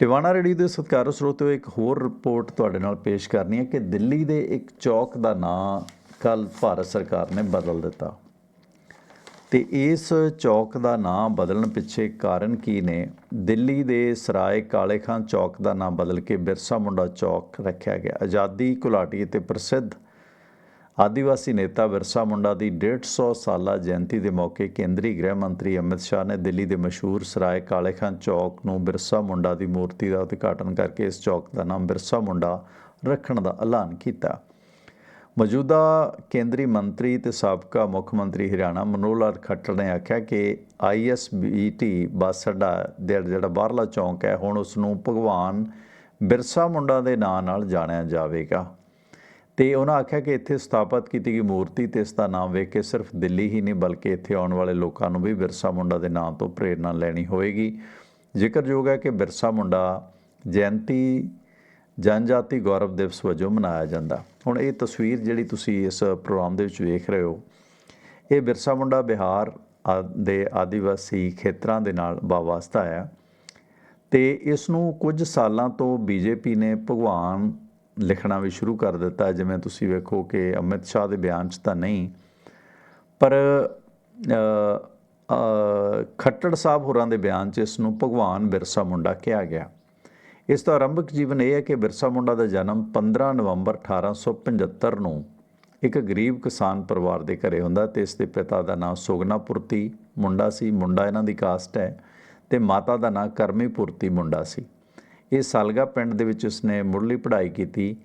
Tiwana ready ਦੇ ਸਤਿਕਾਰ ਸਰੋਤਿਓ, ਇੱਕ ਹੋਰ ਰਿਪੋਰਟ ਤੁਹਾਡੇ ਨਾਲ ਪੇਸ਼ ਕਰਨੀ ਹੈ ਕਿ ਦਿੱਲੀ ਦੇ ਇੱਕ ਚੌਕ ਦਾ ਨਾਂ ਕੱਲ ਭਾਰਤ ਸਰਕਾਰ ਨੇ ਬਦਲ ਦਿੱਤਾ। ਤੇ ਇਸ ਚੌਕ ਦਾ ਨਾਂ ਬਦਲਣ ਪਿੱਛੇ ਕਾਰਨ ਕੀ ਨੇ? ਦਿੱਲੀ ਦੇ ਸਰਾਏ ਕਾਲੇ ਖਾਨ ਚੌਕ ਦਾ ਨਾਂ ਬਦਲ ਕੇ ਬਿਰਸਾ ਮੁੰਡਾ ਚੌਕ ਰੱਖਿਆ ਗਿਆ। ਆਜ਼ਾਦੀ ਘੁਲਾਟੀ ਤੇ ਪ੍ਰਸਿੱਧ ਆਦੀਵਾਸੀ ਨੇਤਾ ਵਿਰਸਾ ਮੁੰਡਾ ਦੀ 150 ਸਾਲਾ ਜਯੰਤੀ ਦੇ ਮੌਕੇ ਕੇਂਦਰੀ ਗ੍ਰਹਿ ਮੰਤਰੀ ਅਮਿਤ ਸ਼ਾਹ ਨੇ ਦਿੱਲੀ ਦੇ ਮਸ਼ਹੂਰ ਸਰਾਏ ਕਾਲੇ ਖਾਨ ਚੌਕ ਨੂੰ ਬਿਰਸਾ ਮੁੰਡਾ ਦੀ ਮੂਰਤੀ ਦਾ ਉਦਘਾਟਨ ਕਰਕੇ ਇਸ ਚੌਕ ਦਾ ਨਾਮ ਬਿਰਸਾ ਮੁੰਡਾ ਰੱਖਣ ਦਾ ਐਲਾਨ ਕੀਤਾ। ਮੌਜੂਦਾ ਕੇਂਦਰੀ ਮੰਤਰੀ ਤੇ ਸਾਬਕਾ ਮੁੱਖ ਮੰਤਰੀ ਹਰਿਆਣਾ ਮਨੋਹਰ ਲਾਲ ਖੱਟਰ ਨੇ ਆਖਿਆ ਕਿ ਆਈਐਸਬੀਟੀ ਬੱਸ ਅੱਡਾ ਜਿਹੜਾ ਬਾਹਰਲਾ ਚੌਂਕ ਹੈ, ਹੁਣ ਉਸ ਨੂੰ ਭਗਵਾਨ ਬਿਰਸਾ ਮੁੰਡਾ ਦੇ ਨਾਂ ਨਾਲ ਜਾਣਿਆ ਜਾਵੇਗਾ। ਤੇ ਉਹਨਾਂ ਆਖਿਆ ਕਿ ਇੱਥੇ ਸਥਾਪਿਤ ਕੀਤੀ ਗਈ ਮੂਰਤੀ ਤੇ ਇਸ ਦਾ ਨਾਮ ਵੇਖ ਕੇ ਸਿਰਫ ਦਿੱਲੀ ਹੀ ਨਹੀਂ, ਬਲਕਿ ਇੱਥੇ ਆਉਣ ਵਾਲੇ ਲੋਕਾਂ ਨੂੰ ਵੀ ਬਿਰਸਾ ਮੁੰਡਾ ਦੇ ਨਾਂ ਤੋਂ ਪ੍ਰੇਰਣਾ ਲੈਣੀ ਹੋਵੇਗੀ ਜ਼ਿਕਰਯੋਗ ਹੈ ਕਿ ਬਿਰਸਾ ਮੁੰਡਾ ਜਯੰਤੀ ਜਨਜਾਤੀ ਗੌਰਵ ਦਿਵਸ ਵਜੋਂ ਮਨਾਇਆ ਜਾਂਦਾ। ਹੁਣ ਇਹ ਤਸਵੀਰ ਜਿਹੜੀ ਤੁਸੀਂ ਇਸ ਪ੍ਰੋਗਰਾਮ ਦੇ ਵਿੱਚ ਵੇਖ ਰਹੇ ਹੋ, ਇਹ ਬਿਰਸਾ ਮੁੰਡਾ ਬਿਹਾਰ ਆ- ਦੇ ਆਦੀਵਾਸੀ ਖੇਤਰਾਂ ਦੇ ਨਾਲ ਵਾਬਸਤਾ ਹੈ ਤੇ ਇਸ ਨੂੰ ਕੁਝ ਸਾਲਾਂ ਤੋਂ ਬੀਜੇਪੀ ਨੇ ਭਗਵਾਨ ਲਿਖਣਾ ਵੀ ਸ਼ੁਰੂ ਕਰ ਦਿੱਤਾ, ਜਿਵੇਂ ਤੁਸੀਂ ਵੇਖੋ ਕਿ ਅਮਿਤ ਸ਼ਾਹ ਦੇ ਬਿਆਨ 'ਚ ਤਾਂ ਨਹੀਂ, ਪਰ ਖੱਟੜ ਸਾਹਿਬ ਹੋਰਾਂ ਦੇ ਬਿਆਨ 'ਚ ਇਸ ਨੂੰ ਭਗਵਾਨ ਬਿਰਸਾ ਮੁੰਡਾ ਕਿਹਾ ਗਿਆ। ਇਸ ਦਾ ਆਰੰਭਕ ਜੀਵਨ ਇਹ ਹੈ ਕਿ ਬਿਰਸਾ ਮੁੰਡਾ ਦਾ ਜਨਮ 15 ਨਵੰਬਰ 1875 ਨੂੰ ਇੱਕ ਗਰੀਬ ਕਿਸਾਨ ਪਰਿਵਾਰ ਦੇ ਘਰੇ ਹੁੰਦਾ ਤੇ ਇਸ ਦੇ ਪਿਤਾ ਦਾ ਨਾਮ ਸੁਗਨਾਪੁਰਤੀ ਮੁੰਡਾ ਸੀ, ਮੁੰਡਾ ਇਹਨਾਂ ਦੀ ਕਾਸਟ ਹੈ ਤੇ ਮਾਤਾ ਦਾ ਨਾਮ ਕਰਮੀਪੁਰਤੀ ਮੁੰਡਾ ਸੀ। ਇਹ ਸਾਲਗਾ ਪਿੰਡ ਦੇ ਵਿੱਚ ਉਸਨੇ ਮੁੱਢਲੀ ਪੜ੍ਹਾਈ ਕੀਤੀ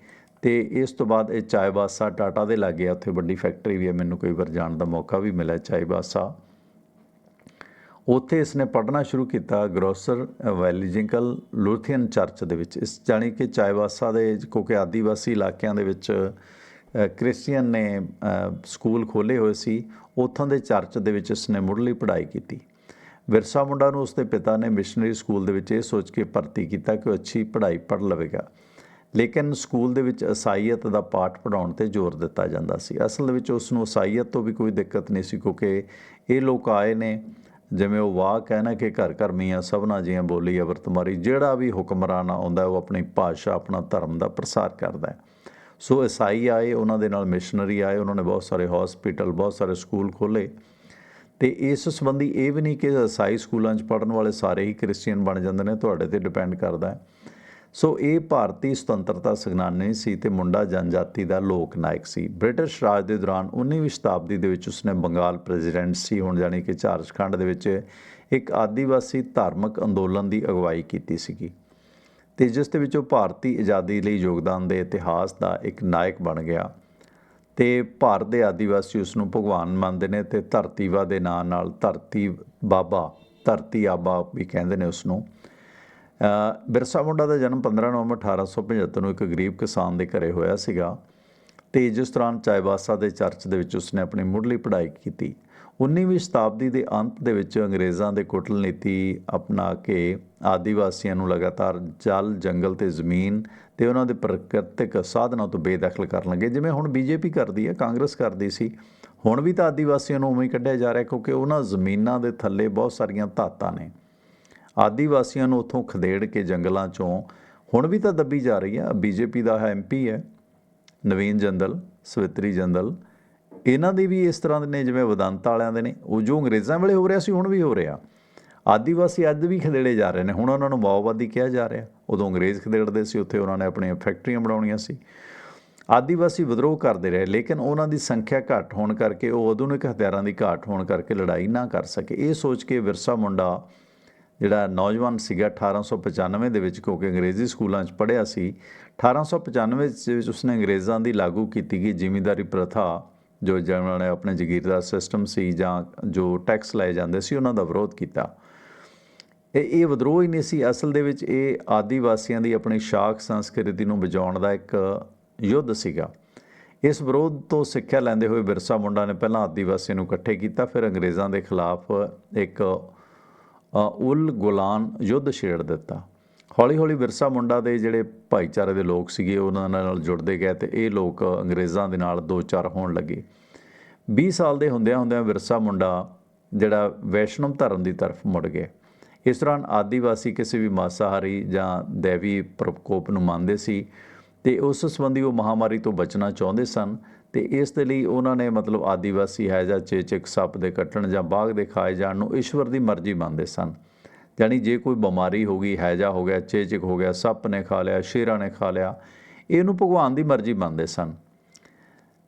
ਤੇ ਇਸ ਤੋਂ ਬਾਅਦ ਇਹ ਚਾਇਬਾਸਾ ਟਾਟਾ ਦੇ ਲਾਗੇ ਆ, ਉੱਥੇ ਵੱਡੀ ਫੈਕਟਰੀ ਵੀ ਹੈ ਮੈਨੂੰ ਕਈ ਵਾਰ ਜਾਣ ਦਾ ਮੌਕਾ ਵੀ ਮਿਲਿਆ ਚਾਇਬਾਸਾ ਉੱਥੇ ਇਸਨੇ ਪੜ੍ਹਨਾ ਸ਼ੁਰੂ ਕੀਤਾ ਗਰੋਸਰ ਵੈਲੀਜਿਕਲ, ਲੂਥੀਅਨ ਚਰਚ ਦੇ ਵਿੱਚ। ਇਸ ਜਾਣੀ ਕਿ ਚਾਇਬਾਸਾ ਦੇ ਕਿਉਂਕਿ ਆਦੀਵਾਸੀ ਇਲਾਕਿਆਂ ਦੇ ਵਿੱਚ ਕ੍ਰਿਸਚੀਅਨ ਨੇ ਸਕੂਲ ਖੋਲੇ ਹੋਏ ਸੀ, ਉੱਥੋਂ ਦੇ ਚਰਚ ਦੇ ਵਿੱਚ ਇਸਨੇ ਮੁੱਢਲੀ ਪੜ੍ਹਾਈ ਕੀਤੀ। ਵਿਰਸਾ ਮੁੰਡਾ ਨੂੰ ਉਸਦੇ ਪਿਤਾ ਨੇ ਮਿਸ਼ਨਰੀ ਸਕੂਲ ਦੇ ਵਿੱਚ ਇਹ ਸੋਚ ਕੇ ਭਰਤੀ ਕੀਤਾ ਕਿ ਉਹ ਅੱਛੀ ਪੜ੍ਹਾਈ ਪੜ੍ਹ ਲਵੇਗਾ। ਲੇਕਿਨ ਸਕੂਲ ਦੇ ਵਿੱਚ ਅਸਾਈਅਤ ਦਾ ਪਾਠ ਪੜਾਉਣ ਤੇ ਜ਼ੋਰ ਦਿੱਤਾ ਜਾਂਦਾ ਸੀ। ਅਸਲ ਦੇ ਵਿੱਚ ਉਸ ਨੂੰ ਅਸਾਈਅਤ ਤੋਂ ਵੀ ਕੋਈ ਦਿੱਕਤ ਨਹੀਂ ਸੀ ਕਿਉਂਕਿ ਇਹ ਲੋਕ ਆਏ ਨੇ, ਜਿਵੇਂ ਉਹ ਵਾਕ ਹੈ ਨਾ ਕਿ ਘਰ ਘਰ ਮੀਆਂ ਸਭਨਾ ਜੀਆਂ ਬੋਲੀ ਅਵਰਤਮਾਰੀ, ਜਿਹੜਾ ਵੀ ਹੁਕਮਰਾਨ ਆਉਂਦਾ ਉਹ ਆਪਣੀ ਭਾਸ਼ਾ, ਆਪਣਾ ਧਰਮ ਦਾ ਪ੍ਰਸਾਰ ਕਰਦਾ ਹੈ। ਸੋ ਈਸਾਈ ਆਏ, ਉਹਨਾਂ ਦੇ ਨਾਲ ਮਿਸ਼ਨਰੀ ਆਏ, ਉਹਨਾਂ ਨੇ ਬਹੁਤ ਸਾਰੇ ਹਸਪੀਟਲ ਬਹੁਤ ਸਾਰੇ ਸਕੂਲ ਖੋਲੇ ਤੇ ਇਸ ਸੰਬੰਧੀ ਇਹ ਵੀ ਨਹੀਂ ਕਿ ਈਸਾਈ ਸਕੂਲਾਂ 'ਚ ਪੜਨ ਵਾਲੇ ਸਾਰੇ ਹੀ ਕ੍ਰਿਸਚੀਅਨ ਬਣ ਜਾਂਦੇ ਨੇ, ਤੁਹਾਡੇ ਤੇ ਡਿਪੈਂਡ ਕਰਦਾ ਹੈ। ਸੋ ਇਹ ਭਾਰਤੀ ਸੁਤੰਤਰਤਾ ਸੰਗਰਾਮੀ ਸੀ ਤੇ ਮੁੰਡਾ ਜਨਜਾਤੀ ਦਾ ਲੋਕ ਨਾਇਕ ਸੀ। ਬ੍ਰਿਟਿਸ਼ ਰਾਜ ਦੇ ਦੌਰਾਨ 19ਵੀਂ ਸ਼ਤਾਬਦੀ ਦੇ ਵਿੱਚ ਉਸਨੇ ਬੰਗਾਲ ਪ੍ਰੈਜ਼ੀਡੈਂਟ ਸੀ, ਹੁਣ ਜਾਣੀ ਕਿ ਝਾਰਖੰਡ ਦੇ ਵਿੱਚ ਇੱਕ ਆਦੀਵਾਸੀ ਧਾਰਮਿਕ ਅੰਦੋਲਨ ਦੀ ਅਗਵਾਈ ਕੀਤੀ ਸੀਗੀ। ਤੇ ਜਿਸ ਦੇ ਵਿੱਚ ਉਹ ਭਾਰਤੀ ਆਜ਼ਾਦੀ ਲਈ ਯੋਗਦਾਨ ਦੇ ਇਤਿਹਾਸ ਦਾ ਇੱਕ ਨਾਇਕ ਬਣ ਗਿਆ। ਤੇ ਭਾਰਤ ਦੇ ਆਦੀਵਾਸੀ ਉਸ ਨੂੰ ਭਗਵਾਨ ਮੰਨਦੇ ਨੇ ਤੇ ਧਰਤੀਵਾ ਦੇ ਨਾਂ ਨਾਲ ਧਰਤੀ ਬਾਬਾ, ਧਰਤੀ ਆਬਾ ਵੀ ਕਹਿੰਦੇ ਨੇ ਉਸ ਨੂੰ ਬਿਰਸਾ ਮੁੰਡਾ ਦਾ ਜਨਮ 15 ਨਵੰਬਰ 1875 ਨੂੰ ਇੱਕ ਗਰੀਬ ਕਿਸਾਨ ਦੇ ਘਰੇ ਹੋਇਆ ਸੀਗਾ ਤੇ ਜਿਸ ਦੌਰਾਨ ਚਾਇਬਾਸਾ ਦੇ ਚਰਚ ਦੇ ਵਿੱਚ ਉਸਨੇ ਆਪਣੀ ਮੁੱਢਲੀ ਪੜ੍ਹਾਈ ਕੀਤੀ। 19ਵੀਂ ਸ਼ਤਾਬਦੀ ਦੇ ਅੰਤ ਦੇ ਵਿੱਚ ਅੰਗਰੇਜ਼ਾਂ ਦੇ ਕੁਟਲ ਨੀਤੀ ਅਪਣਾ ਕੇ ਆਦੀਵਾਸੀਆਂ ਨੂੰ ਲਗਾਤਾਰ ਜਲ, ਜੰਗਲ ਤੇ ਜ਼ਮੀਨ ਤੇ ਉਹਨਾਂ ਦੇ ਪ੍ਰਕਿਰਤਿਕ ਸਾਧਨਾਂ ਤੋਂ ਬੇਦਖਲ ਕਰਨ ਲੱਗੇ। ਜਿਵੇਂ ਹੁਣ ਬੀਜੇਪੀ ਕਰਦੀ ਹੈ, ਕਾਂਗਰਸ ਕਰਦੀ ਸੀ, ਹੁਣ ਵੀ ਤਾਂ ਆਦੀਵਾਸੀਆਂ ਨੂੰ ਉਵੇਂ ਹੀ ਕੱਢਿਆ ਜਾ ਰਿਹਾ ਕਿਉਂਕਿ ਉਹਨਾਂ ਜ਼ਮੀਨਾਂ ਦੇ ਥੱਲੇ ਬਹੁਤ ਸਾਰੀਆਂ ਧਾਤਾਂ ਨੇ। ਆਦੀਵਾਸੀਆਂ ਨੂੰ ਉੱਥੋਂ ਖਦੇੜ ਕੇ ਜੰਗਲਾਂ ਚੋਂ ਹੁਣ ਵੀ ਤਾਂ ਦੱਬੀ ਜਾ ਰਹੀ ਹੈ। ਬੀਜੇਪੀ ਦਾ ਐਮਪੀ ਹੈ, ਨਵੀਨ ਜੰਦਲ, ਸਵਿਤਰੀ ਜੰਦਲ ਇਹਨਾਂ ਦੇ ਵੀ ਇਸ ਤਰ੍ਹਾਂ ਦੇ ਨੇ, ਜਿਵੇਂ ਵਿਦੰਤ ਵਾਲਿਆਂ ਦੇ ਨੇ, ਉਹ ਜੋ ਅੰਗਰੇਜ਼ਾਂ ਵੇਲੇ ਹੋ ਰਿਹਾ ਸੀ, ਹੁਣ ਵੀ ਹੋ ਰਿਹਾ। ਆਦੀਵਾਸੀ ਅੱਜ ਵੀ ਖਦੇੜੇ ਜਾ ਰਹੇ ਨੇ, ਹੁਣ ਉਹਨਾਂ ਨੂੰ ਮਾਓਵਾਦੀ ਕਿਹਾ ਜਾ ਰਿਹਾ। ਉਦੋਂ ਅੰਗਰੇਜ਼ ਖਦੇੜਦੇ ਸੀ, ਉੱਥੇ ਉਹਨਾਂ ਨੇ ਆਪਣੀਆਂ ਫੈਕਟਰੀਆਂ ਬਣਾਉਣੀਆਂ ਸੀ। ਆਦੀਵਾਸੀ ਵਿਦਰੋਹ ਕਰਦੇ ਰਹੇ, ਲੇਕਿਨ ਉਹਨਾਂ ਦੀ ਸੰਖਿਆ ਘੱਟ ਹੋਣ ਕਰਕੇ, ਉਹ ਆਧੁਨਿਕ ਹਥਿਆਰਾਂ ਦੀ ਘਾਟ ਹੋਣ ਕਰਕੇ ਲੜਾਈ ਨਾ ਕਰ ਸਕੇ। ਇਹ ਸੋਚ ਕੇ ਵਿਰਸਾ ਮੁੰਡਾ, ਜਿਹੜਾ ਨੌਜਵਾਨ ਸੀਗਾ 1895 ਦੇ ਵਿੱਚ, ਕਿਉਂਕਿ ਅੰਗਰੇਜ਼ੀ ਸਕੂਲਾਂ 'ਚ ਪੜ੍ਹਿਆ ਸੀ 1895 ਦੇ ਵਿੱਚ ਉਸਨੇ ਅੰਗਰੇਜ਼ਾਂ ਦੀ ਲਾਗੂ ਕੀਤੀ ਗਈ ਜ਼ਿਮੀਂਦਾਰੀ ਪ੍ਰਥਾ। ਜੋ ਜਿਹਨਾਂ ਨੇ ਆਪਣੇ ਜ਼ਗੀਰਦਾਰ ਸਿਸਟਮ ਸੀ ਜਾਂ ਜੋ ਟੈਕਸ ਲਏ ਜਾਂਦੇ ਸੀ ਉਹਨਾਂ ਦਾ ਵਿਰੋਧ ਕੀਤਾ। ਇਹ ਇਹ ਵਿਦਰੋਹ ਹੀ ਨਹੀਂ ਸੀ। ਅਸਲ ਦੇ ਵਿੱਚ ਇਹ ਆਦੀਵਾਸੀਆਂ ਦੀ ਆਪਣੀ ਸ਼ਾਖ ਸੰਸਕ੍ਰਿਤੀ ਨੂੰ ਬਚਾਉਣ ਦਾ ਇੱਕ ਯੁੱਧ ਸੀਗਾ। ਇਸ ਵਿਰੋਧ ਤੋਂ ਸਿੱਖਿਆ ਲੈਂਦੇ ਹੋਏ ਬਿਰਸਾ ਮੁੰਡਾ ਨੇ ਪਹਿਲਾਂ ਆਦੀਵਾਸੀਆਂ ਨੂੰ ਇਕੱਠੇ ਕੀਤਾ ਫਿਰ ਅੰਗਰੇਜ਼ਾਂ ਦੇ ਖਿਲਾਫ ਇੱਕ ਅ, ਉਲ ਗੁਲਾਨ ਯੁੱਧ ਛੇੜ ਦਿੱਤਾ। ਹੌਲੀ ਹੌਲੀ ਵਿਰਸਾ ਮੁੰਡਾ ਦੇ ਜਿਹੜੇ ਭਾਈਚਾਰੇ ਦੇ ਲੋਕ ਸੀਗੇ, ਉਹਨਾਂ ਨਾਲ ਜੁੜਦੇ ਗਏ ਤੇ ਇਹ ਲੋਕ ਅੰਗਰੇਜ਼ਾਂ ਦੇ ਨਾਲ ਦੋ ਚਾਰ ਹੋਣ ਲੱਗੇ। 20 ਸਾਲ ਦੇ ਹੁੰਦਿਆਂ ਹੁੰਦਿਆਂ ਵਿਰਸਾ ਮੁੰਡਾ ਜਿਹੜਾ ਵੈਸ਼ਨਵ ਧਰਮ ਦੀ ਤਰਫ ਮੁੜ ਗਿਆ। ਇਸ ਦੌਰਾਨ ਆਦੀਵਾਸੀ ਕਿਸੇ ਵੀ ਮਾਸਾਹਾਰੀ ਜਾਂ ਦੇਵੀ ਪ੍ਰਕੋਪ ਨੂੰ ਮੰਨਦੇ ਸੀ ਤੇ ਉਸ ਸੰਬੰਧੀ ਉਹ ਮਹਾਮਾਰੀ ਤੋਂ ਬਚਣਾ ਚਾਹੁੰਦੇ ਸਨ ਤੇ ਇਸ ਦੇ ਲਈ ਉਹਨਾਂ ਨੇ ਮਤਲਬ ਆਦੀਵਾਸੀ ਹੈ ਜਾਂ ਚੇਚਕ ਸੱਪ ਦੇ ਕੱਟਣ ਜਾਂ ਬਾਗ ਦੇ ਖਾਏ ਜਾਣ ਨੂੰ ਈਸ਼ਵਰ ਦੀ ਮਰਜ਼ੀ ਮੰਨਦੇ ਸਨ। ਯਾਨੀ ਜੇ ਕੋਈ ਬਿਮਾਰੀ ਹੋ ਗਈ, ਹੈਜਾ ਹੋ ਗਿਆ, ਚੇਚਕ ਹੋ ਗਿਆ, ਸੱਪ ਨੇ ਖਾ ਲਿਆ, ਸ਼ੇਰਾਂ ਨੇ ਖਾ ਲਿਆ, ਇਹਨੂੰ ਭਗਵਾਨ ਦੀ ਮਰਜ਼ੀ ਮੰਨਦੇ ਸਨ।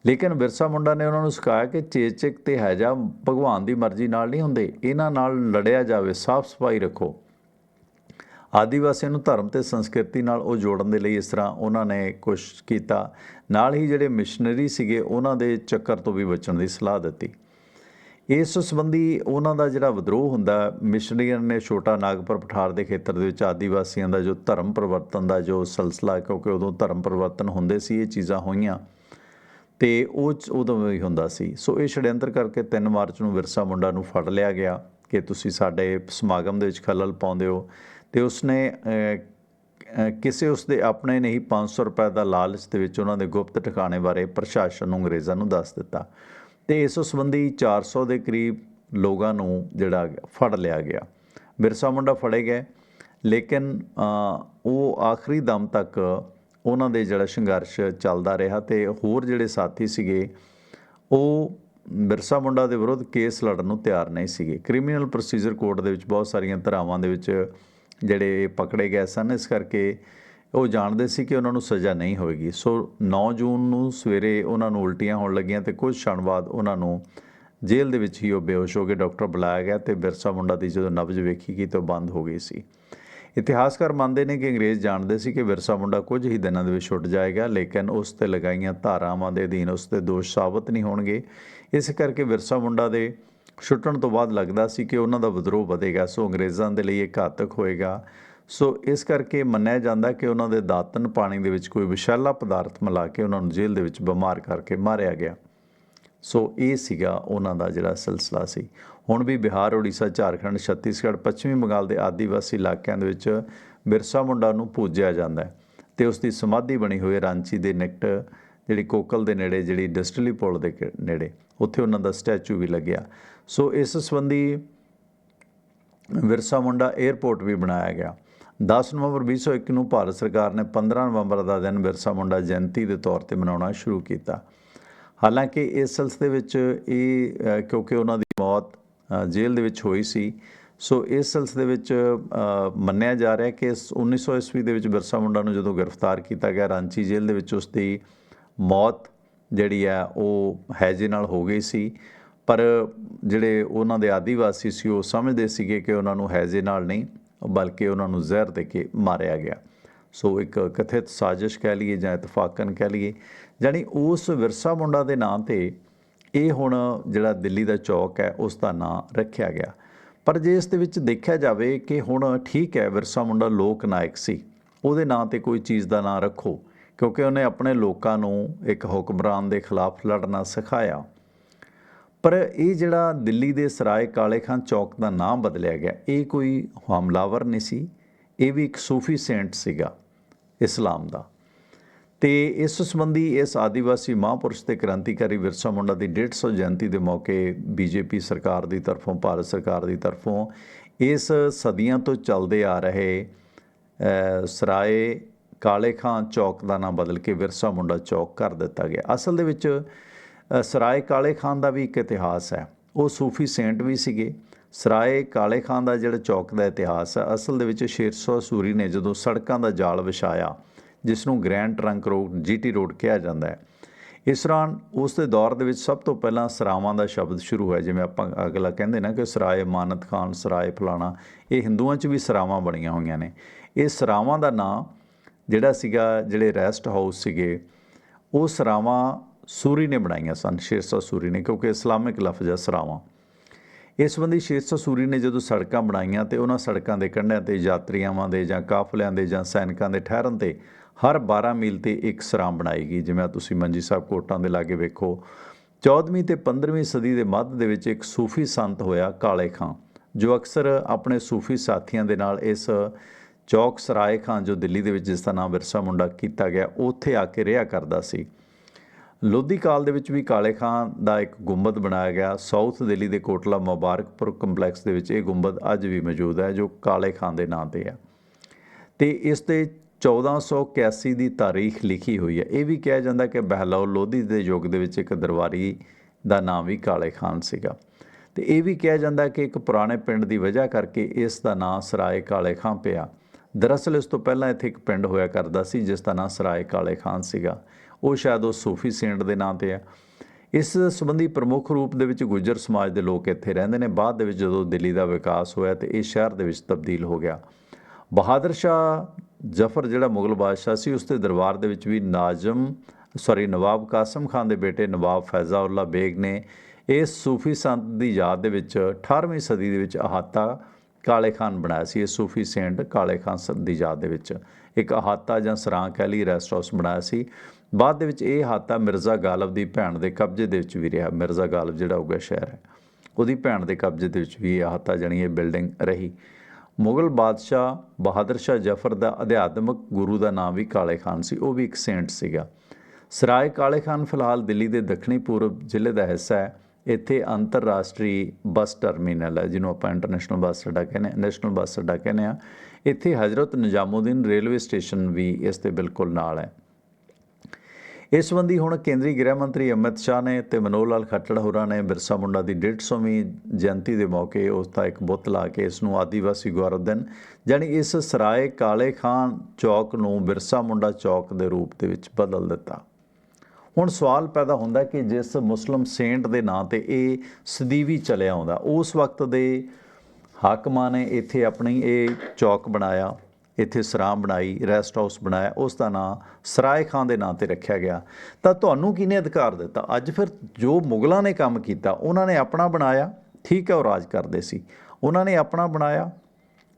ਲੇਕਿਨ ਬਿਰਸਾ ਮੁੰਡਾ ਨੇ ਉਹਨਾਂ ਨੂੰ ਸਿਖਾਇਆ ਕਿ ਚੇਚਕ ਤੇ ਹੈਜਾ ਭਗਵਾਨ ਦੀ ਮਰਜ਼ੀ ਨਾਲ ਨਹੀਂ ਹੁੰਦੇ। ਇਹਨਾਂ ਨਾਲ ਲੜਿਆ ਜਾਵੇ ਸਾਫ਼ ਸਫ਼ਾਈ ਰੱਖੋ। ਆਦੀਵਾਸੀਆਂ ਨੂੰ ਧਰਮ ਤੇ ਸੰਸਕ੍ਰਿਤੀ ਨਾਲ ਉਹ ਜੋੜਨ ਦੇ ਲਈ ਇਸ ਤਰ੍ਹਾਂ ਉਹਨਾਂ ਨੇ ਕੋਸ਼ਿਸ਼ ਕੀਤਾ। ਨਾਲ ਹੀ ਜਿਹੜੇ ਮਿਸ਼ਨਰੀ ਸੀਗੇ, ਉਹਨਾਂ ਦੇ ਚੱਕਰ ਤੋਂ ਵੀ ਬਚਣ ਦੀ ਸਲਾਹ ਦਿੱਤੀ। ਇਸ ਸੰਬੰਧੀ ਉਹਨਾਂ ਦਾ ਜਿਹੜਾ ਵਿਦਰੋਹ ਹੁੰਦਾ, ਮਿਸ਼ਨਰੀਆਂ ਨੇ ਛੋਟਾ ਨਾਗਪੁਰ ਪਠਾਰ ਦੇ ਖੇਤਰ ਦੇ ਵਿੱਚ ਆਦੀਵਾਸੀਆਂ ਦਾ ਜੋ ਧਰਮ ਪਰਿਵਰਤਨ ਦਾ ਜੋ ਸਿਲਸਿਲਾ, ਕਿਉਂਕਿ ਉਦੋਂ ਧਰਮ ਪਰਿਵਰਤਨ ਹੁੰਦੇ ਸੀ, ਇਹ ਚੀਜ਼ਾਂ ਹੋਈਆਂ। ਤੇ ਉਹ ਉਦੋਂ ਵੀ ਹੁੰਦਾ ਸੀ। ਸੋ ਇਹ ਛੜਯੰਤਰ ਕਰਕੇ 3 ਮਾਰਚ ਨੂੰ ਵਿਰਸਾ ਮੁੰਡਾ ਨੂੰ ਫੜ ਲਿਆ ਗਿਆ ਕਿ ਤੁਸੀਂ ਸਾਡੇ ਸਮਾਗਮ ਦੇ ਵਿੱਚ ਖਲਲ ਪਾਉਂਦੇ ਹੋ। ਤੇ ਉਸਨੇ ਕਿਸੇ ਉਸਦੇ ਆਪਣੇ ਨਹੀਂ 500 ਰੁਪਏ ਦਾ ਲਾਲਚ ਦੇ ਵਿੱਚ ਉਹਨਾਂ ਦੇ ਗੁਪਤ ਟਿਕਾਣੇ ਬਾਰੇ ਪ੍ਰਸ਼ਾਸਨ ਨੂੰ ਅੰਗਰੇਜ਼ਾਂ ਨੂੰ ਦੱਸ ਦਿੱਤਾ। ਤੇ ਇਸ ਸੰਬੰਧੀ 400 ਦੇ ਕਰੀਬ ਲੋਕਾਂ ਨੂੰ ਜਿਹੜਾ ਫੜ ਲਿਆ ਗਿਆ। ਬਿਰਸਾ ਮੁੰਡਾ ਫੜੇ ਗਏ, ਲੇਕਿਨ ਉਹ ਆਖਰੀ ਦਮ ਤੱਕ ਉਹਨਾਂ ਦੇ ਜਿਹੜਾ ਸੰਘਰਸ਼ ਚੱਲਦਾ ਰਿਹਾ ਤੇ ਹੋਰ ਜਿਹੜੇ ਸਾਥੀ ਸੀਗੇ, ਉਹ ਬਿਰਸਾ ਮੁੰਡਾ ਦੇ ਵਿਰੁੱਧ ਕੇਸ ਲੜਨ ਨੂੰ ਤਿਆਰ ਨਹੀਂ ਸੀਗੇ। ਕ੍ਰਿਮੀਨਲ ਪ੍ਰੋਸੀਜਰ ਕੋਡ ਦੇ ਵਿੱਚ ਬਹੁਤ ਸਾਰੀਆਂ ਧਾਰਾਵਾਂ ਦੇ ਵਿੱਚ ਜਿਹੜੇ ਪਕੜੇ ਗਏ ਸਨ, ਇਸ ਕਰਕੇ ਉਹ ਜਾਣਦੇ ਸੀ ਕਿ ਉਹਨਾਂ ਨੂੰ ਸਜ਼ਾ ਨਹੀਂ ਹੋਵੇਗੀ। ਸੋ 9 ਜੂਨ ਨੂੰ ਸਵੇਰੇ ਉਹਨਾਂ ਨੂੰ ਉਲਟੀਆਂ ਹੋਣ ਲੱਗੀਆਂ ਤੇ ਕੁਝ ਛਣ ਬਾਅਦ ਉਹਨਾਂ ਨੂੰ ਜੇਲ੍ਹ ਦੇ ਵਿੱਚ ਹੀ ਉਹ ਬੇਹੋਸ਼ ਹੋ ਕੇ ਡਾਕਟਰ ਬੁਲਾਇਆ ਗਿਆ ਤੇ ਬਿਰਸਾ ਮੁੰਡਾ ਦੀ ਜਦੋਂ ਨਬਜ਼ ਵੇਖੀ ਗਈ ਤਾਂ ਬੰਦ ਹੋ ਗਈ ਸੀ। ਇਤਿਹਾਸਕਾਰ ਮੰਨਦੇ ਨੇ ਕਿ ਅੰਗਰੇਜ਼ ਜਾਣਦੇ ਸੀ ਕਿ ਬਿਰਸਾ ਮੁੰਡਾ ਕੁਝ ਹੀ ਦਿਨਾਂ ਦੇ ਵਿੱਚ ਛੁੱਟ ਜਾਏਗਾ, ਲੇਕਿਨ ਉਸ ਤੇ ਲਗਾਈਆਂ ਧਾਰਾਵਾਂ ਦੇ ਅਧੀਨ ਉਸ ਤੇ ਦੋਸ਼ ਸਾਬਤ ਨਹੀਂ ਹੋਣਗੇ। ਇਸ ਕਰਕੇ ਬਿਰਸਾ ਮੁੰਡਾ ਦੇ ਛੁੱਟਣ ਤੋਂ ਬਾਅਦ ਲੱਗਦਾ ਸੀ ਕਿ ਉਹਨਾਂ ਦਾ ਵਿਦਰੋਹ ਵਧੇਗਾ, ਸੋ ਅੰਗਰੇਜ਼ਾਂ ਦੇ ਲਈ ਇਹ ਘਾਤਕ ਹੋਏਗਾ। ਸੋ ਇਸ ਕਰਕੇ ਮੰਨਿਆ ਜਾਂਦਾ ਕਿ ਉਹਨਾਂ ਦੇ ਦਾਤਨ ਪਾਣੀ ਦੇ ਵਿੱਚ ਕੋਈ ਵਿਸ਼ਾਲਾ ਪਦਾਰਥ ਮਿਲਾ ਕੇ ਉਹਨਾਂ ਨੂੰ ਜੇਲ੍ਹ ਦੇ ਵਿੱਚ ਬਿਮਾਰ ਕਰਕੇ ਮਾਰਿਆ ਗਿਆ। ਸੋ ਇਹ ਸੀਗਾ ਉਹਨਾਂ ਦਾ ਜਿਹੜਾ ਸਿਲਸਿਲਾ ਸੀ। ਹੁਣ ਵੀ ਬਿਹਾਰ, ਉੜੀਸਾ, ਝਾਰਖੰਡ, ਛੱਤੀਸਗੜ੍ਹ, ਪੱਛਮੀ ਬੰਗਾਲ ਦੇ ਆਦੀਵਾਸੀ ਇਲਾਕਿਆਂ ਦੇ ਵਿੱਚ ਬਿਰਸਾ ਮੁੰਡਾ ਨੂੰ ਪੂਜਿਆ ਜਾਂਦਾ ਹੈ ਤੇ ਉਸ ਦੀ ਸਮਾਧੀ ਬਣੀ ਹੋਈ ਰਾਂਚੀ ਦੇ ਨਿਕਟ, ਜਿਹੜੀ ਕੋਕਲ ਦੇ ਨੇੜੇ, ਜਿਹੜੀ ਡਿਸਟਲੀ ਪੁਲ ਦੇ ਕੇ- ਨੇੜੇ। ਉੱਥੇ ਉਹਨਾਂ ਦਾ ਸਟੈਚੂ ਵੀ ਲੱਗਿਆ। ਸੋ ਇਸ ਸੰਬੰਧੀ ਵਿਰਸਾ ਮੁੰਡਾ 에ਅਰਪੋਰਟ ਵੀ ਬਣਾਇਆ ਗਿਆ। 10 ਨਵੰਬਰ 2021 ਨੂੰ ਭਾਰਤ ਸਰਕਾਰ ਨੇ 15 ਨਵੰਬਰ ਦਾ ਦਿਨ ਬਿਰਸਾ ਮੁੰਡਾ ਜਯੰਤੀ ਦੇ ਤੌਰ ਤੇ ਮਨਾਉਣਾ ਸ਼ੁਰੂ ਕੀਤਾ। ਹਾਲਾਂਕਿ ਇਸ ਸਿਲਸਿਲੇ ਵਿੱਚ ਇਹ ਕਿਉਂਕਿ ਉਹਨਾਂ ਦੀ ਮੌਤ ਜੇਲ੍ਹ ਦੇ ਵਿੱਚ ਹੋਈ ਸੀ, ਸੋ ਇਸ ਸਿਲਸਿਲੇ ਵਿੱਚ ਮੰਨਿਆ ਜਾ ਰਿਹਾ ਕਿ ਇਸ 1900 ਈਸਵੀ ਦੇ ਵਿੱਚ ਬਿਰਸਾ ਮੁੰਡਾ ਨੂੰ ਜਦੋਂ ਗ੍ਰਿਫਤਾਰ ਕੀਤਾ ਗਿਆ, ਰਾਂਚੀ ਜੇਲ੍ਹ ਦੇ ਵਿੱਚ ਉਸ ਦੀ ਮੌਤ ਜਿਹੜੀ ਹੈ, ਉਹ ਹੈਜੇ ਨਾਲ ਹੋ ਗਈ ਸੀ। ਪਰ ਜਿਹੜੇ ਉਹਨਾਂ ਦੇ ਆਦੀਵਾਸੀ ਸੀ, ਉਹ ਸਮਝਦੇ ਸੀਗੇ ਕਿ ਉਹਨਾਂ ਨੂੰ ਹੈਜੇ ਨਾਲ ਨਹੀਂ। ਬਲਕਿ ਉਹਨਾਂ ਨੂੰ ਜ਼ਹਿਰ ਦੇ ਕੇ ਮਾਰਿਆ ਗਿਆ। ਸੋ ਇੱਕ ਕਥਿਤ ਸਾਜ਼ਿਸ਼ ਕਹਿ ਲਈਏ ਜਾਂ ਇਤਫਾਕਨ ਕਹਿ ਲਈਏ, ਜਾਣੀ ਉਸ ਵਿਰਸਾ ਮੁੰਡਾ ਦੇ ਨਾਂ ਤੇ ਇਹ ਹੁਣ ਜਿਹੜਾ ਦਿੱਲੀ ਦਾ ਚੌਕ ਹੈ, ਉਸ ਦਾ ਨਾਂ ਰੱਖਿਆ ਗਿਆ। ਪਰ ਜੇ ਇਸ ਦੇ ਵਿੱਚ ਦੇਖਿਆ ਜਾਵੇ ਕਿ ਹੁਣ ਠੀਕ ਹੈ, ਵਿਰਸਾ ਮੁੰਡਾ ਲੋਕ ਨਾਇਕ ਸੀ, ਉਹਦੇ ਨਾਂ ਤੇ ਕੋਈ ਚੀਜ਼ ਦਾ ਨਾਂ ਰੱਖੋ, ਕਿਉਂਕਿ ਉਹਨੇ ਆਪਣੇ ਲੋਕਾਂ ਨੂੰ ਇੱਕ ਹੁਕਮਰਾਨ ਦੇ ਖਿਲਾਫ ਲੜਨਾ ਸਿਖਾਇਆ। ਪਰ ਇਹ ਜਿਹੜਾ ਦਿੱਲੀ ਦੇ ਸਰਾਏ ਕਾਲੇ ਖਾਨ ਚੌਕ ਦਾ ਨਾਮ ਬਦਲਿਆ ਗਿਆ, ਇਹ ਕੋਈ ਹਮਲਾਵਰ ਨਹੀਂ ਸੀ, ਇਹ ਵੀ ਇੱਕ ਸੂਫੀ ਸੈਂਟ ਸੀਗਾ ਇਸਲਾਮ ਦਾ। ਤੇ ਇਸ ਸੰਬੰਧੀ ਇਸ ਆਦੀਵਾਸੀ ਮਹਾਂਪੁਰਸ਼ ਤੇ ਕ੍ਰਾਂਤੀਕਾਰੀ ਵਿਰਸਾ ਮੁੰਡਾ ਦੀ 150 ਜਯੰਤੀ ਦੇ ਮੌਕੇ ਬੀਜੇਪੀ ਸਰਕਾਰ ਦੀ ਤਰਫੋਂ, ਭਾਰਤ ਸਰਕਾਰ ਦੀ ਤਰਫੋਂ ਇਸ ਸਦੀਆਂ ਤੋਂ ਚੱਲਦੇ ਆ ਰਹੇ ਸਰਾਏ ਕਾਲੇ ਖਾਂ ਚੌਕ ਦਾ ਨਾਮ ਬਦਲ ਕੇ ਵਿਰਸਾ ਮੁੰਡਾ ਚੌਕ ਕਰ ਦਿੱਤਾ ਗਿਆ। ਅਸਲ ਦੇ ਵਿੱਚ ਸਰਾਏ ਕਾਲੇ ਖਾਨ ਦਾ ਵੀ ਇੱਕ ਇਤਿਹਾਸ ਹੈ। ਉਹ ਸੂਫੀ ਸੇਂਟ ਵੀ ਸੀਗੇ। ਸਰਾਏ ਕਾਲੇ ਖਾਨ ਦਾ ਜਿਹੜਾ ਚੌਕ ਦਾ ਇਤਿਹਾਸ ਹੈ, ਅਸਲ ਦੇ ਵਿੱਚ ਸ਼ੇਰਸ਼ਾਹ ਸੂਰੀ ਨੇ ਜਦੋਂ ਸੜਕਾਂ ਦਾ ਜਾਲ ਵਿਛਾਇਆ ਜਿਸ ਨੂੰ grand trunk road, GT road ਕਿਹਾ ਜਾਂਦਾ ਹੈ। ਇਸ ਦੌਰਾਨ ਉਸ ਦੇ ਦੌਰ ਦੇ ਵਿੱਚ ਸਭ ਤੋਂ ਪਹਿਲਾਂ ਸਰਾਵਾਂ ਦਾ ਸ਼ਬਦ ਸ਼ੁਰੂ ਹੋਇਆ, ਜਿਵੇਂ ਆਪਾਂ ਅਗਲਾ ਕਹਿੰਦੇ ਨਾ ਕਿ ਸਰਾਏ ਮਾਨਤ ਖਾਨ, ਸਰਾਏ ਫਲਾਣਾ, ਇਹ ਹਿੰਦੂਆਂ 'ਚ ਵੀ ਸਰਾਵਾਂ ਬਣੀਆਂ ਹੋਈਆਂ ਨੇ। ਇਹ ਸਰਾਵਾਂ ਦਾ ਨਾਂ ਜਿਹੜਾ ਸੀਗਾ, ਜਿਹੜੇ ਰੈਸਟ ਹਾਊਸ ਸੀਗੇ, ਉਹ ਸਰਾਵਾਂ ਸੂਰੀ ਨੇ ਬਣਾਈਆਂ ਸਨ ਸ਼ੇਰਸਾ ਸੂਰੀ ਨੇ, ਕਿਉਂਕਿ ਇਸਲਾਮਿਕ ਲਫ਼ਜ਼ ਹੈ ਸਰਾਵਾਂ। ਇਸ ਸੰਬੰਧੀ ਸ਼ੇਰਸਾ ਸੂਰੀ ਨੇ ਜਦੋਂ ਸੜਕਾਂ ਬਣਾਈਆਂ ਤੇ ਉਹਨਾਂ ਸੜਕਾਂ ਦੇ ਕੰਢਿਆਂ ਤੇ ਯਾਤਰੀਆਂ ਦੇ ਜਾਂ ਕਾਫਲਿਆਂ ਦੇ ਜਾਂ ਸੈਨਿਕਾਂ ਦੇ ਠਹਿਰਨ ਤੇ ਹਰ 12 ਮੀਲ ਤੇ ਇੱਕ ਸਰਾਂ ਬਣਾਈ ਗਈ, ਜਿਵੇਂ ਤੁਸੀਂ ਮੰਜੀ ਸਾਹਿਬ ਕੋਟਾਂ ਦੇ ਲਾਗੇ ਵੇਖੋ। 14ਵੀਂ ਤੇ 15ਵੀਂ ਸਦੀ ਦੇ ਮੱਧ ਦੇ ਵਿੱਚ ਇੱਕ ਸੂਫੀ ਸੰਤ ਹੋਇਆ ਕਾਲੇ ਖਾਂ, ਜੋ ਅਕਸਰ ਆਪਣੇ ਸੂਫੀ ਸਾਥੀਆਂ ਦੇ ਨਾਲ ਇਸ ਚੌਕ ਸਰਾਏ ਖਾਂ ਜੋ ਦਿੱਲੀ ਦੇ ਵਿੱਚ, ਜਿਸ ਦਾ ਨਾਮ ਵਿਰਸਾ ਮੁੰਡਾ ਕੀਤਾ ਗਿਆ, ਉੱਥੇ ਆ ਕੇ ਰਿਹਾ ਕਰਦਾ ਸੀ। ਲੋਧੀ ਕਾਲ ਦੇ ਵਿੱਚ ਵੀ ਕਾਲੇ ਖਾਂ ਦਾ ਇੱਕ ਗੁੰਬਦ ਬਣਾਇਆ ਗਿਆ। ਸਾਊਥ ਦਿੱਲੀ ਦੇ ਕੋਟਲਾ ਮੁਬਾਰਕਪੁਰ ਕੰਪਲੈਕਸ ਦੇ ਵਿੱਚ ਇਹ ਗੁੰਬਦ ਅੱਜ ਵੀ ਮੌਜੂਦ ਹੈ, ਜੋ ਕਾਲੇ ਖਾਂ ਦੇ ਨਾਂ ਤੇ ਹੈ। ਤੇ ਇਸ ਤੇ 1481 ਦੀ ਤਾਰੀਖ ਲਿਖੀ ਹੋਈ ਹੈ। ਇਹ ਵੀ ਕਿਹਾ ਜਾਂਦਾ ਕਿ ਬਹਿਲੌਰ ਲੋਧੀ ਦੇ ਯੁੱਗ ਦੇ ਵਿੱਚ ਇੱਕ ਦਰਬਾਰੀ ਦਾ ਨਾਮ ਵੀ ਕਾਲੇ ਖਾਨ ਸੀਗਾ। ਤੇ ਇਹ ਵੀ ਕਿਹਾ ਜਾਂਦਾ ਕਿ ਇੱਕ ਪੁਰਾਣੇ ਪਿੰਡ ਦੀ ਵਜ੍ਹਾ ਕਰਕੇ ਇਸ ਦਾ ਨਾਂ ਸਰਾਏ ਕਾਲੇ ਖਾਂ ਪਿਆ। ਦਰਅਸਲ ਇਸ ਤੋਂ ਪਹਿਲਾਂ ਇੱਥੇ ਇੱਕ ਪਿੰਡ ਹੋਇਆ ਕਰਦਾ ਸੀ, ਜਿਸ ਦਾ ਨਾਂ ਸਰਾਏ ਕਾਲੇ ਖਾਨ ਸੀਗਾ। ਉਹ ਸ਼ਾਇਦ ਉਹ ਸੂਫੀ ਸੇਂਟ ਦੇ ਨਾਂ ਤੇ ਆ। ਇਸ ਸੰਬੰਧੀ ਪ੍ਰਮੁੱਖ ਰੂਪ ਦੇ ਵਿੱਚ ਗੁੱਜਰ ਸਮਾਜ ਦੇ ਲੋਕ ਇੱਥੇ ਰਹਿੰਦੇ ਨੇ। ਬਾਅਦ ਦੇ ਵਿੱਚ ਜਦੋਂ ਦਿੱਲੀ ਦਾ ਵਿਕਾਸ ਹੋਇਆ ਤੇ ਇਹ ਸ਼ਹਿਰ ਦੇ ਵਿੱਚ ਤਬਦੀਲ ਹੋ ਗਿਆ। ਬਹਾਦਰ ਸ਼ਾਹ ਜ਼ਫਰ ਜਿਹੜਾ ਮੁਗਲ ਬਾਦਸ਼ਾਹ ਸੀ, ਉਸ ਦੇ ਦਰਬਾਰ ਦੇ ਵਿੱਚ ਵੀ ਨਾਜ਼ਮ ਸੌਰੀ ਨਵਾਬ ਕਾਸਮ ਖਾਨ ਦੇ ਬੇਟੇ ਨਵਾਬ ਫੈਜ਼ਾਉੱਲਾ ਬੇਗ ਨੇ ਇਸ ਸੂਫੀ ਸੰਤ ਦੀ ਯਾਦ ਦੇ ਵਿੱਚ 18ਵੀਂ ਸਦੀ ਦੇ ਵਿੱਚ ਅਹਾਤਾ ਕਾਲੇ ਖਾਨ ਬਣਾਇਆ ਸੀ। ਇਹ ਸੂਫੀ ਸੇਂਟ ਕਾਲੇ ਖਾਨ ਸੰਤ ਦੀ ਯਾਦ ਦੇ ਵਿੱਚ ਇੱਕ ਅਹਾਤਾ ਜਾਂ ਸਰਾਂ ਕਹਿ ਲਈ ਰੈਸਟ ਹਾਊਸ ਬਣਾਇਆ ਸੀ। ਬਾਅਦ ਦੇ ਵਿੱਚ ਇਹ ਅਹਾਤਾ ਮਿਰਜ਼ਾ ਗਾਲਬ ਦੀ ਭੈਣ ਦੇ ਕਬਜ਼ੇ ਦੇ ਵਿੱਚ ਵੀ ਰਿਹਾ। ਮਿਰਜ਼ਾ ਗਾਲਬ ਜਿਹੜਾ ਹੋਊਗਾ ਸ਼ਹਿਰ ਹੈ। ਉਹਦੀ ਭੈਣ ਦੇ ਕਬਜ਼ੇ ਦੇ ਵਿੱਚ ਵੀ ਇਹ ਅਹਾਤਾ ਜਣੀ ਇਹ ਬਿਲਡਿੰਗ ਰਹੀ। ਮੁਗਲ ਬਾਦਸ਼ਾਹ ਬਹਾਦਰ ਸ਼ਾਹ ਜ਼ਫਰ ਦਾ ਅਧਿਆਤਮਕ ਗੁਰੂ ਦਾ ਨਾਮ ਵੀ ਕਾਲੇ ਖਾਨ ਸੀ। ਉਹ ਵੀ ਇੱਕ ਸੇਂਟ ਸੀਗਾ। ਸਰਾਏ ਕਾਲੇ ਖਾਨ ਫਿਲਹਾਲ ਦਿੱਲੀ ਦੇ ਦੱਖਣੀ ਪੂਰਬ ਜ਼ਿਲ੍ਹੇ ਦਾ ਹਿੱਸਾ ਹੈ। ਇੱਥੇ ਅੰਤਰਰਾਸ਼ਟਰੀ ਬੱਸ ਟਰਮੀਨਲ ਹੈ, ਜਿਹਨੂੰ ਆਪਾਂ ਇੰਟਰਨੈਸ਼ਨਲ ਬੱਸ ਅੱਡਾ ਕਹਿੰਦੇ ਨੈਸ਼ਨਲ ਬੱਸ ਅੱਡਾ ਕਹਿੰਦੇ ਆ ਇੱਥੇ ਹਜ਼ਰਤ ਨਿਜ਼ਾਮੁਦੀਨ ਰੇਲਵੇ ਸਟੇਸ਼ਨ ਵੀ ਇਸ ਦੇ ਬਿਲਕੁਲ ਨਾਲ ਹੈ। ਇਸ ਸੰਬੰਧੀ ਹੁਣ ਕੇਂਦਰੀ ਗ੍ਰਹਿ ਮੰਤਰੀ ਅਮਿਤ ਸ਼ਾਹ ਨੇ ਤੇ ਮਨੋਹਰ ਲਾਲ ਖੱਟੜ ਹੋਰਾਂ ਨੇ ਬਿਰਸਾ ਮੁੰਡਾ ਦੀ 150ਵੀਂ ਜਯੰਤੀ ਦੇ ਮੌਕੇ ਉਸ ਦਾ ਇੱਕ ਬੁੱਤ ਲਾ ਕੇ ਇਸ ਨੂੰ ਆਦੀਵਾਸੀ ਗੌਰਵ ਦਿਨ ਜਾਣੀ ਇਸ ਸਰਾਏ ਕਾਲੇ ਖਾਨ ਚੌਕ ਨੂੰ ਬਿਰਸਾ ਮੁੰਡਾ ਚੌਕ ਦੇ ਰੂਪ ਦੇ ਵਿੱਚ ਬਦਲ ਦਿੱਤਾ। ਹੁਣ ਸਵਾਲ ਪੈਦਾ ਹੁੰਦਾ ਕਿ ਜਿਸ ਮੁਸਲਮ ਸੇਂਟ ਦੇ ਨਾਂ ਤੇ ਇਹ ਸਦੀਵੀ ਚੱਲਿਆ ਆਉਂਦਾ, ਉਸ ਵਕਤ ਦੇ ਹਾਕਮਾਂ ਨੇ ਇੱਥੇ ਆਪਣੀ ਇਹ ਚੌਕ ਬਣਾਇਆ। ਇੱਥੇ ਸਰਾਂ ਬਣਾਈ, ਰੈਸਟ ਹਾਊਸ ਬਣਾਇਆ, ਉਸ ਦਾ ਨਾਂ ਸਰਾਏ ਖਾਨ ਦੇ ਨਾਂ ਤੇ ਰੱਖਿਆ ਗਿਆ। ਤਾਂ ਤੁਹਾਨੂੰ ਕਿਹਨੇ ਅਧਿਕਾਰ ਦਿੱਤਾ? ਅੱਜ ਫਿਰ ਜੋ ਮੁਗਲਾਂ ਨੇ ਕੰਮ ਕੀਤਾ, ਉਹਨਾਂ ਨੇ ਆਪਣਾ ਬਣਾਇਆ, ਠੀਕ ਹੈ, ਉਹ ਰਾਜ ਕਰਦੇ ਸੀ। ਉਹਨਾਂ ਨੇ ਆਪਣਾ ਬਣਾਇਆ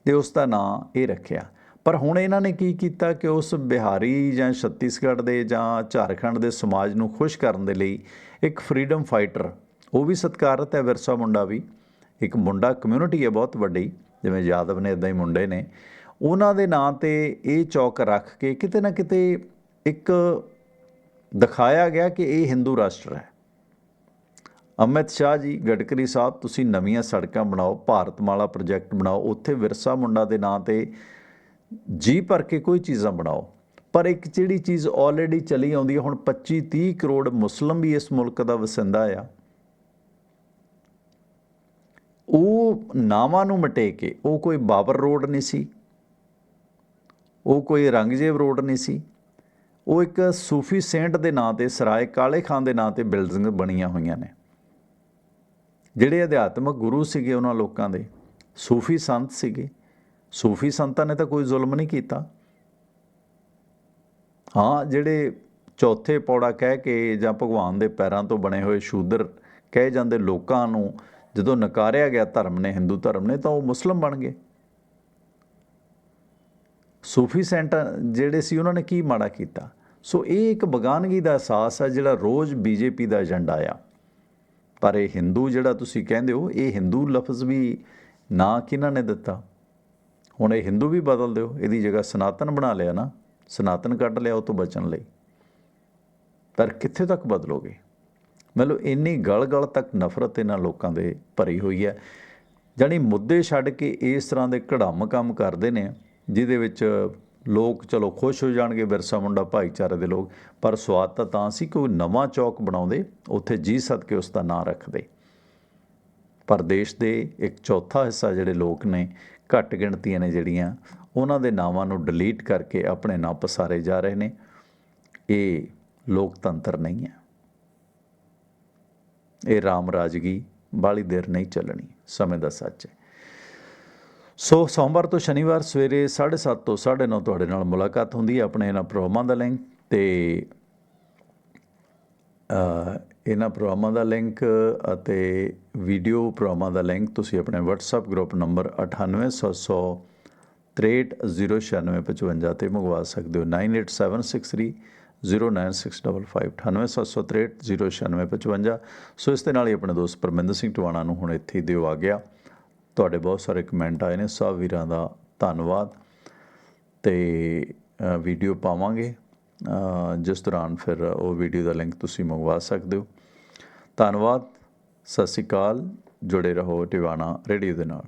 ਤੇ ਉਸ ਦਾ ਨਾਂ ਇਹ ਰੱਖਿਆ। ਪਰ ਹੁਣ ਇਹਨਾਂ ਨੇ ਕੀ ਕੀਤਾ ਕਿ ਉਸ ਬਿਹਾਰੀ ਜਾਂ ਛੱਤੀਸਗੜ੍ਹ ਦੇ ਜਾਂ ਝਾਰਖੰਡ ਦੇ ਸਮਾਜ ਨੂੰ ਖੁਸ਼ ਕਰਨ ਦੇ ਲਈ ਇੱਕ ਫਰੀडम ਫਾਈਟਰ ਉਹ ਵੀ ਸਤਿਕਾਰਤ ਹੈ, ਵਿਰਸਾ ਮੁੰਡਾ ਵੀ। ਇੱਕ ਮੁੰਡਾ ਕਮਿਊਨਿਟੀ ਹੈ ਬਹੁਤ ਵੱਡੀ, ਜਿਵੇਂ ਯਾਦਵ ਨੇ ਇਦਾਂ ਹੀ ਮੁੰਡੇ ਨੇ। ਉਹਨਾਂ ਦੇ ਨਾਂ ਤੇ ਇਹ ਚੌਕ ਰੱਖ ਕੇ ਕਿਤੇ ਨਾ ਕਿਤੇ ਇੱਕ ਦਿਖਾਇਆ ਗਿਆ ਕਿ ਇਹ ਹਿੰਦੂ ਰਾਸ਼ਟਰ ਹੈ। ਅਮਿਤ ਸ਼ਾਹ ਜੀ, ਗਡਕਰੀ ਸਾਹਿਬ, ਤੁਸੀਂ ਨਵੀਆਂ ਸੜਕਾਂ ਬਣਾਓ, ਭਾਰਤਮਾਲਾ ਪ੍ਰੋਜੈਕਟ ਬਣਾਓ, ਉੱਥੇ ਵਿਰਸਾ ਮੁੰਡਾ ਦੇ ਨਾਂ ਤੇ ਜੀ ਭਰ ਕੇ ਕੋਈ ਚੀਜ਼ਾਂ ਬਣਾਓ। ਪਰ ਇੱਕ ਜਿਹੜੀ ਚੀਜ਼ ਆਲਰੇਡੀ ਚਲੀ ਆਉਂਦੀ ਹੈ, ਹੁਣ 25 30 ਕਰੋੜ ਮੁਸਲਮ ਵੀ ਇਸ ਮੁਲਕ ਦਾ ਵਸਿੰਦਾ ਆ, ਉਹ ਨਾਵਾਂ ਨੂੰ ਮਟੇ ਕੇ, ਉਹ ਕੋਈ ਬਾਬਰ ਰੋਡ ਨਹੀਂ ਸੀ ਉਹ ਕੋਈ ਰੰਗਜੇਬ ਰੋਡ ਨਹੀਂ ਸੀ। ਉਹ ਇੱਕ ਸੂਫੀ ਸੇਂਟ ਦੇ ਨਾਂ ਤੇ ਸਰਾਏ ਕਾਲੇ ਖਾਨ ਦੇ ਨਾਂ ਤੇ ਬਿਲਡਿੰਗ ਬਣੀਆਂ ਹੋਈਆਂ ਨੇ। ਜਿਹੜੇ ਅਧਿਆਤਮਕ ਗੁਰੂ ਸੀਗੇ ਉਹਨਾਂ ਲੋਕਾਂ ਦੇ, ਸੂਫੀ ਸੰਤ ਸੀਗੇ। ਸੂਫੀ ਸੰਤਾਂ ਨੇ ਤਾਂ ਕੋਈ ਜ਼ੁਲਮ ਨਹੀਂ ਕੀਤਾ। ਹਾਂ, ਜਿਹੜੇ ਚੌਥੇ ਪੌੜਾ ਕਹਿ ਕੇ ਜਾਂ ਭਗਵਾਨ ਦੇ ਪੈਰਾਂ ਤੋਂ ਬਣੇ ਹੋਏ ਸ਼ੂਦਰ ਕਹੇ ਜਾਂਦੇ ਲੋਕਾਂ ਨੂੰ ਜਦੋਂ ਨਕਾਰਿਆ ਗਿਆ ਧਰਮ ਨੇ, ਹਿੰਦੂ ਧਰਮ ਨੇ, ਤਾਂ ਉਹ ਮੁਸਲਮ ਬਣ ਗਏ। ਸੂਫੀ ਸੈਂਟ ਜਿਹੜੇ ਸੀ, ਉਹਨਾਂ ਨੇ ਕੀ ਮਾੜਾ ਕੀਤਾ? ਸੋ ਇਹ ਇੱਕ ਬਗਾਨਗੀ ਦਾ ਅਹਿਸਾਸ ਆ ਜਿਹੜਾ ਰੋਜ਼ ਬੀਜੇਪੀ ਦਾ ਏਜੰਡਾ ਆ। ਪਰ ਇਹ ਹਿੰਦੂ ਜਿਹੜਾ ਤੁਸੀਂ ਕਹਿੰਦੇ ਹੋ, ਇਹ ਹਿੰਦੂ ਲਫ਼ਜ਼ ਵੀ ਨਾ ਕਿਹਨਾਂ ਨੇ ਦਿੱਤਾ? ਹੁਣ ਇਹ ਹਿੰਦੂ ਵੀ ਬਦਲ ਦਿਓ, ਇਹਦੀ ਜਗ੍ਹਾ ਸਨਾਤਨ ਬਣਾ ਲਿਆ ਨਾ, ਸਨਾਤਨ ਕੱਢ ਲਿਆ ਉਹ ਤੋਂ ਬਚਣ ਲਈ। ਪਰ ਕਿੱਥੇ ਤੱਕ ਬਦਲੋਗੇ? ਮਤਲਬ ਇੰਨੀ ਗਲ-ਗਲ ਤੱਕ ਨਫ਼ਰਤ ਇਹਨਾਂ ਲੋਕਾਂ ਦੇ ਭਰੀ ਹੋਈ ਹੈ। ਜਾਨੀ ਮੁੱਦੇ ਛੱਡ ਕੇ ਇਸ ਤਰ੍ਹਾਂ ਦੇ ਘੜਾਮ ਕੰਮ ਕਰਦੇ ਨੇ ਜਿਹਦੇ ਵਿੱਚ ਲੋਕ ਚਲੋ ਖੁਸ਼ ਹੋ ਜਾਣਗੇ ਵਿਰਸਾ ਮੁੰਡਾ ਭਾਈਚਾਰੇ ਦੇ ਲੋਕ, ਪਰ ਸਵਾਦ ਤਾਂ ਤਾਂ ਸੀ ਕੋਈ ਨਵਾਂ ਚੌਕ ਬਣਾਉਂਦੇ, ਉੱਥੇ ਜੀ ਸਦਕੇ ਉਸ ਦਾ ਨਾਂ ਰੱਖਦੇ। ਪਰ ਦੇਸ਼ ਦੇ ਇੱਕ ਚੌਥਾ ਹਿੱਸਾ ਜਿਹੜੇ ਲੋਕ ਨੇ, ਘੱਟ ਗਿਣਤੀਆਂ ਨੇ ਜਿਹੜੀਆਂ, ਉਹਨਾਂ ਦੇ ਨਾਵਾਂ ਨੂੰ ਡਿਲੀਟ ਕਰਕੇ ਆਪਣੇ ਨਾਂ ਪਸਾਰੇ ਜਾ ਰਹੇ ਨੇ। ਇਹ ਲੋਕਤੰਤਰ ਨਹੀਂ ਹੈ। ਇਹ ਰਾਮ ਰਾਜਗੀ ਬਾਲੀ ਦੇਰ ਨਹੀਂ ਚੱਲਣੀ, ਸਮੇਂ ਦਾ ਸੱਚ ਹੈ। ਸੋ ਸੋਮਵਾਰ ਤੋਂ ਸ਼ਨੀਵਾਰ ਸਵੇਰੇ 7:30 ਤੋਂ 9:30 ਤੁਹਾਡੇ ਨਾਲ ਮੁਲਾਕਾਤ ਹੁੰਦੀ ਹੈ ਆਪਣੇ ਇਹਨਾਂ ਪ੍ਰੋਗਰਾਮਾਂ ਦਾ ਲਿੰਕ ਤੇ ਇਹਨਾਂ ਪ੍ਰੋਗਰਾਮਾਂ ਦਾ ਲਿੰਕ ਅਤੇ ਵੀਡੀਓ ਪ੍ਰੋਗਰਾਮਾਂ ਦਾ ਲਿੰਕ ਤੁਸੀਂ ਆਪਣੇ WhatsApp ਗਰੁੱਪ ਨੰਬਰ 98700 630965 ਤੇ ਮੰਗਵਾ ਸਕਦੇ ਹੋ। 98763 09655 98763 ਸੋ ਇਸ ਦੇ ਨਾਲ ਹੀ ਆਪਣੇ ਦੋਸਤ ਪਰਮਿੰਦਰ ਸਿੰਘ ਟਵਾਣਾ ਨੂੰ ਹੁਣ ਇੱਥੇ ਹੀ ਦਿਓ ਆ ਗਿਆ। ਤੁਹਾਡੇ ਬਹੁਤ ਸਾਰੇ ਕਮੈਂਟ ਆਏ ਨੇ, ਸਭ ਵੀਰਾਂ ਦਾ ਧੰਨਵਾਦ। ਤੇ ਵੀਡੀਓ ਪਾਵਾਂਗੇ। ਜਿਸ ਦੌਰਾਨ ਫਿਰ ਉਹ ਵੀਡੀਓ ਦਾ ਲਿੰਕ ਤੁਸੀਂ ਮੰਗਵਾ ਸਕਦੇ ਹੋ। ਧੰਨਵਾਦ। ਸਤਿ ਸ਼੍ਰੀ ਅਕਾਲ। ਜੁੜੇ ਰਹੋ ਟਿਵਾਣਾ ਰੇਡੀਓ ਦੇ ਨਾਲ।